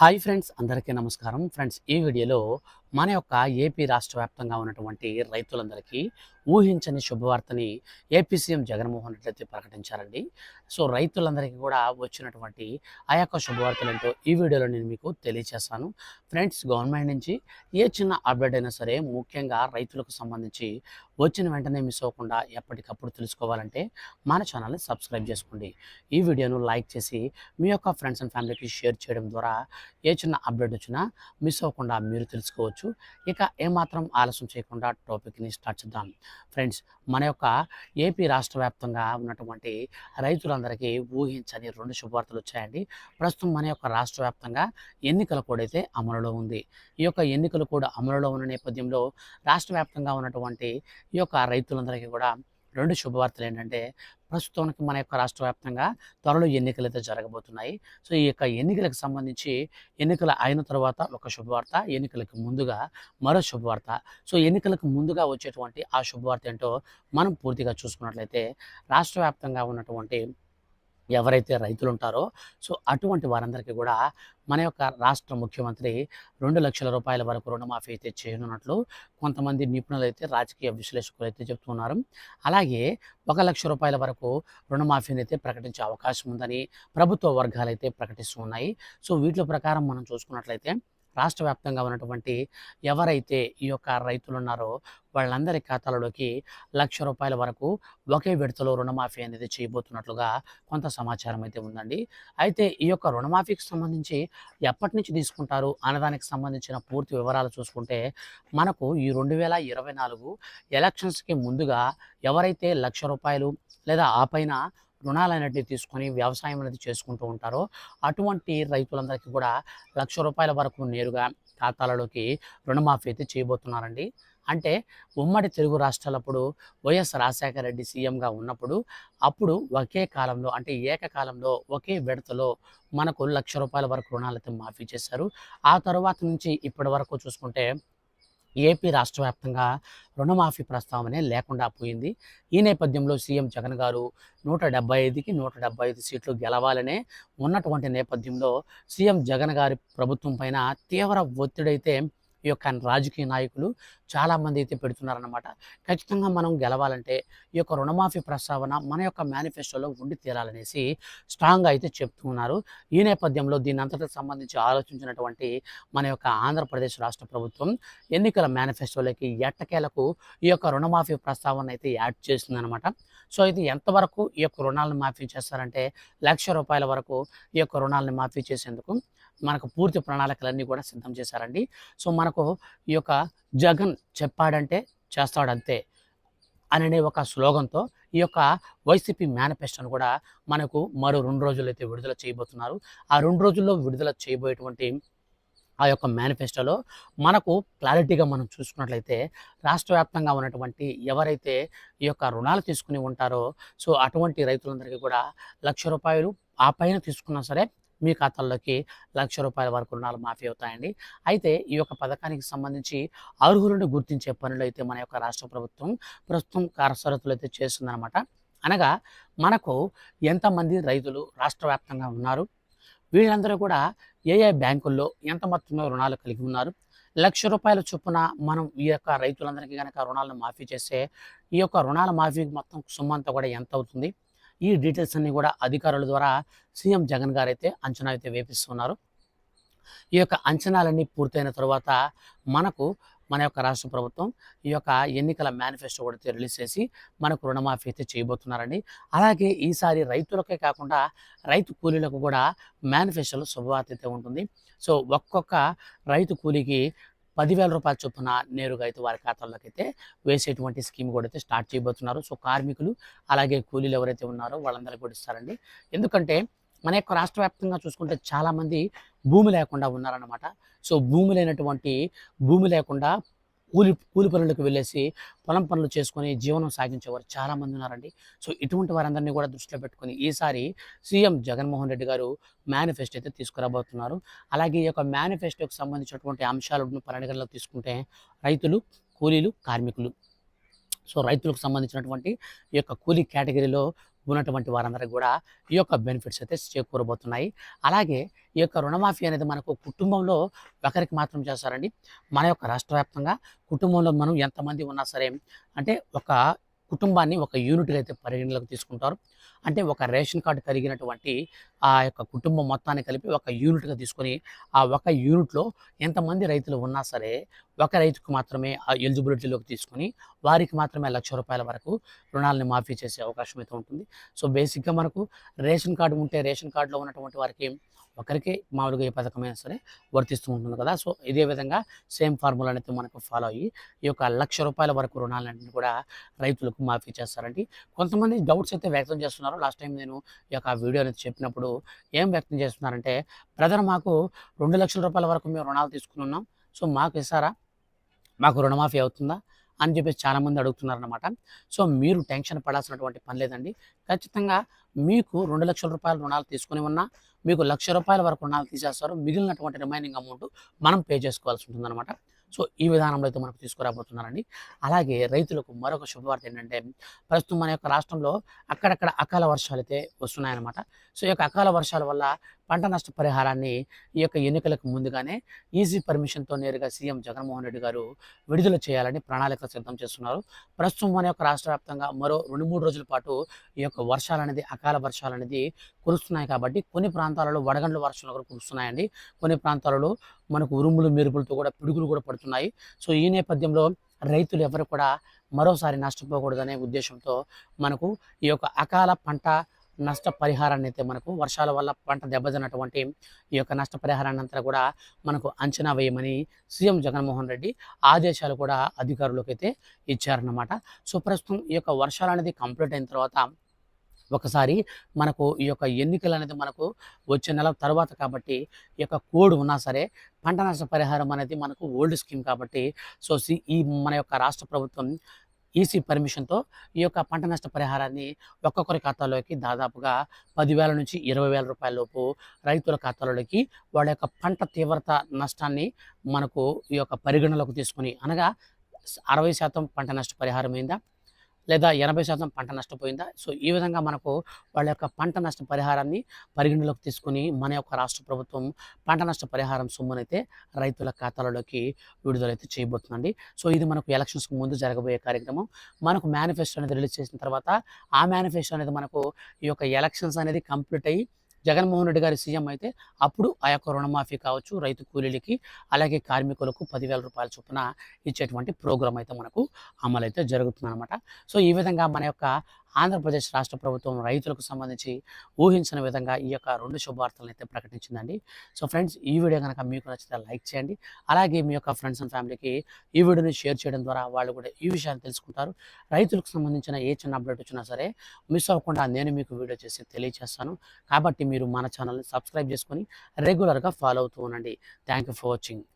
Hi friends అందరికీ నమస్కారం. Friends ఈ వీడియోలో మన యొక్క ఏపీ రాష్ట్ర వ్యాప్తంగా ఉన్నటువంటి రైతులందరికీ ఊహించని శుభవార్తని ఏపీ సీఎం జగన్మోహన్ రెడ్డి అయితే ప్రకటించారండి. సో రైతులందరికీ కూడా వచ్చినటువంటి ఆ యొక్క శుభవార్తలు ఏంటో ఈ వీడియోలో నేను మీకు తెలియజేస్తాను ఫ్రెండ్స్ గవర్నమెంట్ నుంచి ఏ చిన్న అప్డేట్ అయినా సరే ముఖ్యంగా రైతులకు సంబంధించి వచ్చిన వెంటనే మిస్ అవ్వకుండా ఎప్పటికప్పుడు తెలుసుకోవాలంటే మన ఛానల్ని సబ్స్క్రైబ్ చేసుకోండి. ఈ వీడియోను లైక్ చేసి మీ యొక్క ఫ్రెండ్స్ అండ్ ఫ్యామిలీకి షేర్ చేయడం ద్వారా ఏ చిన్న అప్డేట్ వచ్చినా మిస్ అవ్వకుండా మీరు తెలుసుకోవచ్చు. ఇక ఏమాత్రం ఆలస్యం చేయకుండా టాపిక్ని స్టార్ట్ చేద్దాం. ఫ్రెండ్స్ మన యొక్క ఏపీ రాష్ట్ర వ్యాప్తంగా ఉన్నటువంటి రైతులందరికీ ఊహించని రెండు శుభవార్తలు వచ్చాయండి. ప్రస్తుతం మన యొక్క రాష్ట్ర వ్యాప్తంగా ఎన్నికల కోడ్ అయితే అమలులో ఉంది. ఈ యొక్క ఎన్నికలు కూడా అమలులో ఉన్న నేపథ్యంలో రాష్ట్ర వ్యాప్తంగా ఉన్నటువంటి ఈ యొక్క రైతులందరికీ కూడా రెండు శుభవార్తలు ఏంటంటే ప్రస్తుతానికి మన యొక్క రాష్ట్ర వ్యాప్తంగా త్వరలో ఎన్నికలు అయితే జరగబోతున్నాయి. సో ఈ యొక్క ఎన్నికలకు సంబంధించి ఎన్నికలు అయిన తర్వాత ఒక శుభవార్త ఎన్నికలకు ముందుగా మరో శుభవార్త. సో ఎన్నికలకు ముందుగా వచ్చేటువంటి ఆ శుభవార్త ఏంటో మనం పూర్తిగా చూసుకున్నట్లయితే రాష్ట్ర ఉన్నటువంటి ఎవరైతే రైతులు ఉంటారో సో అటువంటి వారందరికీ కూడా మన యొక్క రాష్ట్ర ముఖ్యమంత్రి రెండు లక్షల రూపాయల వరకు రుణమాఫీ అయితే చేయనున్నట్లు కొంతమంది నిపుణులు అయితే రాజకీయ విశ్లేషకులు అయితే చెప్తున్నారు. అలాగే ఒక లక్ష రూపాయల వరకు రుణమాఫీని అయితే ప్రకటించే అవకాశం ఉందని ప్రభుత్వ వర్గాలు అయితే ప్రకటిస్తూ ఉన్నాయి. సో వీటి ప్రకారం మనం చూసుకున్నట్లయితే రాష్ట్ర వ్యాప్తంగా ఉన్నటువంటి ఎవరైతే ఈ యొక్క రైతులు ఉన్నారో వాళ్ళందరి ఖాతాలలోకి లక్ష రూపాయల వరకు ఒకే విడతలో రుణమాఫీ అనేది చేయబోతున్నట్లుగా కొంత సమాచారం అయితే ఉందండి. అయితే ఈ యొక్క రుణమాఫీకి సంబంధించి ఎప్పటి నుంచి తీసుకుంటారు అన్నదానికి సంబంధించిన పూర్తి వివరాలు చూసుకుంటే మనకు ఈ రెండు వేల ఇరవై నాలుగు ఎలక్షన్స్కి ముందుగా ఎవరైతే లక్ష రూపాయలు లేదా ఆ పైన రుణాలు అనేటివి తీసుకొని వ్యవసాయం అనేది చేసుకుంటూ ఉంటారో. అటువంటి రైతులందరికీ కూడా లక్ష రూపాయల వరకు నేరుగా ఖాతాలలోకి రుణమాఫీ అయితే చేయబోతున్నారండి. అంటే ఉమ్మడి తెలుగు రాష్ట్రాలప్పుడు వైఎస్ రాజశేఖర రెడ్డి సీఎంగా ఉన్నప్పుడు అప్పుడు ఒకే కాలంలో అంటే ఏకకాలంలో ఒకే విడతలో మనకు లక్ష రూపాయల వరకు రుణాలు అయితే మాఫీ చేశారు. ఆ తర్వాత నుంచి ఇప్పటి వరకు చూసుకుంటే ఏపీ రాష్ట్ర వ్యాప్తంగా రుణమాఫీ ప్రస్తావనే లేకుండా పోయింది. ఈ నేపథ్యంలో సీఎం జగన్ గారు నూట డెబ్బై ఐదుకి నూట డెబ్బై ఐదు సీట్లు గెలవాలనే ఉన్నటువంటి నేపథ్యంలో సీఎం జగన్ గారి ప్రభుత్వం పైన తీవ్ర ఒత్తిడైతే ఈ యొక్క రాజకీయ నాయకులు చాలామంది అయితే పెడుతున్నారన్నమాట. ఖచ్చితంగా మనం గెలవాలంటే ఈ యొక్క రుణమాఫీ ప్రస్తావన మన యొక్క మేనిఫెస్టోలో ఉండి తీరాలనేసి స్ట్రాంగ్గా అయితే చెప్తూ ఉన్నారు. ఈ నేపథ్యంలో దీని అంతటికి సంబంధించి ఆలోచించినటువంటి మన యొక్క ఆంధ్రప్రదేశ్ రాష్ట్ర ప్రభుత్వం ఎన్నికల మేనిఫెస్టోలోకి ఎట్టకేలకు ఈ యొక్క రుణమాఫీ ప్రస్తావన అయితే యాడ్ చేస్తుందన్నమాట సో ఇది ఎంతవరకు ఈ యొక్క రుణాలను మాఫీ చేస్తారంటే లక్ష రూపాయల వరకు ఈ యొక్క రుణాలను మాఫీ చేసేందుకు మనకు పూర్తి ప్రణాళికలన్నీ కూడా సిద్ధం చేశారండి. సో మనకు ఈ యొక్క జగన్ చెప్పాడంటే చేస్తాడంతే అనే ఒక స్లోగన్తో ఈ యొక్క వైసీపీ మేనిఫెస్టోను కూడా మనకు మరో రెండు రోజులైతే అయితే విడుదల చేయబోతున్నారు. ఆ రెండు రోజుల్లో విడుదల చేయబోయేటువంటి ఆ యొక్క మేనిఫెస్టోలో మనకు క్లారిటీగా మనం చూసుకున్నట్లయితే రాష్ట్ర వ్యాప్తంగా ఉన్నటువంటి ఎవరైతే ఈ యొక్క రుణాలు తీసుకుని ఉంటారో సో అటువంటి రైతులందరికీ కూడా లక్ష రూపాయలు ఆ పైన తీసుకున్నా సరే మీ ఖాతాల్లోకి లక్ష రూపాయల వరకు రుణాలు మాఫీ అవుతాయండి. అయితే ఈ యొక్క పథకానికి సంబంధించి అర్హులను గుర్తించే పనులు అయితే మన యొక్క రాష్ట్ర ప్రభుత్వం ప్రస్తుతం కార్యసరతులు అయితే చేస్తుందన్నమాట. అనగా మనకు ఎంతమంది రైతులు రాష్ట్ర వ్యాప్తంగా ఉన్నారు? వీళ్ళందరూ కూడా ఏ ఏ బ్యాంకుల్లో ఎంత మొత్తంలో రుణాలు కలిగి ఉన్నారు? లక్ష రూపాయల చొప్పున మనం ఈ యొక్క రైతులందరికీ కనుక రుణాలను మాఫీ చేస్తే ఈ యొక్క రుణాల మాఫీ మొత్తం సొమ్మంతా కూడా ఎంత అవుతుంది ఈ డీటెయిల్స్ అన్ని కూడా అధికారుల ద్వారా సీఎం జగన్ గారు అయితే అంచనా అయితే వేపిస్తున్నారు. ఈ యొక్క అంచనాలన్నీ పూర్తయిన తర్వాత మనకు మన యొక్క రాష్ట్ర ప్రభుత్వం ఈ యొక్క ఎన్నికల మేనిఫెస్టో కూడా రిలీజ్ చేసి మనకు రుణమాఫీ అయితే చేయబోతున్నారండి. అలాగే ఈసారి రైతులకే కాకుండా రైతు కూలీలకు కూడా మేనిఫెస్టోలో శుభవార్త అయితే ఉంటుంది. సో ఒక్కొక్క రైతు కూలీకి పదివేల రూపాయల చొప్పున నేరుగా అయితే వారి ఖాతాల్లోకి అయితే వేసేటువంటి స్కీమ్ కూడా అయితే స్టార్ట్ చేయబోతున్నారు. సో కార్మికులు అలాగే కూలీలు ఎవరైతే ఉన్నారో వాళ్ళందరికీ కూడా ఇస్తారండి. ఎందుకంటే మన యొక్క రాష్ట్ర వ్యాప్తంగా చూసుకుంటే చాలామంది భూమి లేకుండా ఉన్నారన్నమాట. సో భూమి లేనటువంటి భూమి లేకుండా కూలి కూలి పనులకు వెళ్ళేసి పొలం పనులు చేసుకొని జీవనం సాగించేవారు చాలామంది ఉన్నారండి. సో ఇటువంటి వారందరినీ కూడా దృష్టిలో పెట్టుకొని ఈసారి సీఎం జగన్మోహన్ రెడ్డి గారు మేనిఫెస్టో అయితే తీసుకురాబోతున్నారు. అలాగే ఈ యొక్క మేనిఫెస్టోకి సంబంధించినటువంటి అంశాలను పరిగణలో తీసుకుంటే రైతులు కూలీలు కార్మికులు. సో రైతులకు సంబంధించినటువంటి ఈ యొక్క కూలీ కేటగిరీలో ఉన్నటువంటి వారందరికీ కూడా ఈ యొక్క బెనిఫిట్స్ అయితే చేకూరబోతున్నాయి. అలాగే ఈ యొక్క రుణమాఫీ అనేది మనకు కుటుంబంలో ఒకరికి మాత్రం చేస్తారండి. మన యొక్క రాష్ట్ర వ్యాప్తంగా కుటుంబంలో మనం ఎంతమంది ఉన్నా సరే అంటే ఒక కుటుంబాన్ని ఒక యూనిట్గా అయితే పరిగణలోకి తీసుకుంటారు. అంటే ఒక రేషన్ కార్డు కలిగినటువంటి ఆ యొక్క కుటుంబం మొత్తాన్ని కలిపి ఒక యూనిట్గా తీసుకొని ఆ ఒక యూనిట్లో ఎంతమంది రైతులు ఉన్నా సరే ఒక రైతుకు మాత్రమే ఆ ఎలిజిబిలిటీలోకి తీసుకొని వారికి మాత్రమే లక్ష రూపాయల వరకు రుణాలని మాఫీ చేసే అవకాశం అయితే ఉంటుంది. సో బేసిక్గా మనకు రేషన్ కార్డు ఉంటే రేషన్ కార్డులో ఉన్నటువంటి వారికి ఒకరికి మామూలుగా ఏ పథకమైనా సరే వర్తిస్తూ ఉంటుంది కదా. సో ఇదే విధంగా సేమ్ ఫార్ములా అనేది మనకు ఫాలో అయ్యి ఈ యొక్క లక్ష రూపాయల వరకు రుణాలన్నింటినీ కూడా రైతులకు మాఫీ చేస్తారండి. కొంతమంది డౌట్స్ అయితే వ్యక్తం చేస్తున్నారు. లాస్ట్ టైం నేను ఈ యొక్క వీడియో అనేది చెప్పినప్పుడు ఏం వ్యక్తం చేస్తున్నారంటే బ్రదర్ మాకు రెండు లక్షల రూపాయల వరకు మేము రుణాలు తీసుకుని ఉన్నాం. సో మాకు ఇస్తారా? మాకు రుణమాఫీ అవుతుందా? అని చెప్పేసి చాలామంది అడుగుతున్నారనమాట సో మీరు టెన్షన్ పడాల్సినటువంటి పని లేదండి. ఖచ్చితంగా మీకు రెండు లక్షల రూపాయల రుణాలు తీసుకుని ఉన్నా మీకు లక్ష రూపాయల వరకు రుణాలు తీసేస్తారు. మిగిలినటువంటి రిమైనింగ్ అమౌంట్ మనం పే చేసుకోవాల్సి ఉంటుందన్నమాట. సో ఈ విధానంలో అయితే మనకు తీసుకురాబోతున్నారండి. అలాగే రైతులకు మరొక శుభవార్త ఏంటంటే ప్రస్తుతం మన యొక్క రాష్ట్రంలో అక్కడక్కడ అకాల వర్షాలు అయితే వస్తున్నాయన్నమాట. సో ఈ యొక్క అకాల వర్షాల వల్ల పంట నష్ట పరిహారాన్ని ఈ యొక్క ఎన్నికలకు ముందుగానే ఈజీ పర్మిషన్తో నేరుగా సీఎం జగన్మోహన్ రెడ్డి గారు విడుదల చేయాలని ప్రణాళిక సిద్ధం చేస్తున్నారు. ప్రస్తుతం మన యొక్క రాష్ట్ర వ్యాప్తంగా మరో రెండు మూడు రోజుల పాటు ఈ యొక్క వర్షాలు అనేది అకాల వర్షాలు అనేది కురుస్తున్నాయి కాబట్టి కొన్ని ప్రాంతాలలో వడగండ్ల వర్షాలు కూడా కురుస్తున్నాయండి. కొన్ని ప్రాంతాలలో మనకు ఉరుములు మెరుపులతో కూడా పిడుగులు కూడా పడుతున్నాయి. సో ఈ నేపథ్యంలో రైతులు ఎవరు కూడా మరోసారి నష్టపోకూడదనే ఉద్దేశంతో మనకు ఈ యొక్క అకాల పంట నష్ట పరిహారాన్ని అయితే మనకు వర్షాల వల్ల పంట దెబ్బతిన్నటువంటి ఈ యొక్క నష్ట పరిహారాన్ని అంతా కూడా మనకు అంచనా వేయమని సీఎం జగన్మోహన్ రెడ్డి ఆదేశాలు కూడా అధికారులకు అయితే ఇచ్చారన్నమాట. సో ప్రస్తుతం ఈ యొక్క వర్షాలు అనేది కంప్లీట్ అయిన తర్వాత ఒకసారి మనకు ఈ యొక్క ఎన్నికలు అనేది మనకు వచ్చే నెల తర్వాత కాబట్టి ఈ యొక్క కోడ్ ఉన్నా సరే పంట నష్ట పరిహారం అనేది మనకు ఓల్డ్ స్కీమ్ కాబట్టి సో ఈ మన యొక్క రాష్ట్ర ప్రభుత్వం ఈసీ పర్మిషన్తో ఈ యొక్క పంట నష్ట పరిహారాన్ని ఒక్కొక్కరి ఖాతాలోకి దాదాపుగా పదివేల నుంచి ఇరవై వేల రూపాయల లోపు రైతుల ఖాతాలోకి వాళ్ళ యొక్క పంట తీవ్రత నష్టాన్ని మనకు ఈ యొక్క పరిగణలోకి తీసుకుని అనగా అరవై శాతం పంట నష్ట పరిహారం అయిందా? లేదా ఎనభై శాతం పంట నష్టపోయిందా? సో ఈ విధంగా మనకు వాళ్ళ యొక్క పంట నష్ట పరిహారాన్ని పరిగణలోకి తీసుకుని మన యొక్క రాష్ట్ర ప్రభుత్వం పంట నష్ట పరిహారం సొమ్మునైతే రైతుల ఖాతాలలోకి విడుదలైతే చేయబోతుందండి. సో ఇది మనకు ఎలక్షన్స్కి ముందు జరగబోయే కార్యక్రమం. మనకు మేనిఫెస్టో అనేది రిలీజ్ చేసిన తర్వాత ఆ మేనిఫెస్టో అనేది మనకు ఈ యొక్క ఎలక్షన్స్ అనేది కంప్లీట్ అయ్యి జగన్మోహన్ రెడ్డి గారి సీఎం అయితే అప్పుడు ఆ యొక్క రుణమాఫీ కావచ్చు రైతు కూలీలకి అలాగే కార్మికులకు పదివేల రూపాయల చొప్పున ఇచ్చేటువంటి ప్రోగ్రాం అయితే మనకు అమలైతే అయితే జరుగుతుందన్నమాట. సో ఈ విధంగా మన యొక్క ఆంధ్రప్రదేశ్ రాష్ట్ర ప్రభుత్వం రైతులకు సంబంధించి ఊహించిన విధంగా ఈ యొక్క రెండు శుభవార్తలను అయితే ప్రకటించిందండి. సో ఫ్రెండ్స్ ఈ వీడియో కనుక మీకు నచ్చితే లైక్ చేయండి. అలాగే మీ యొక్క ఫ్రెండ్స్ అండ్ ఫ్యామిలీకి ఈ వీడియోని షేర్ చేయడం ద్వారా వాళ్ళు కూడా ఈ విషయాన్ని తెలుసుకుంటారు. రైతులకు సంబంధించిన ఏ చిన్న అప్డేట్ వచ్చినా సరే మిస్ అవ్వకుండా నేను మీకు వీడియో చేసి తెలియజేస్తాను కాబట్టి మీరు మన ఛానల్ని సబ్స్క్రైబ్ చేసుకొని రెగ్యులర్గా ఫాలో అవుతూ ఉండండి. Thank you for watching.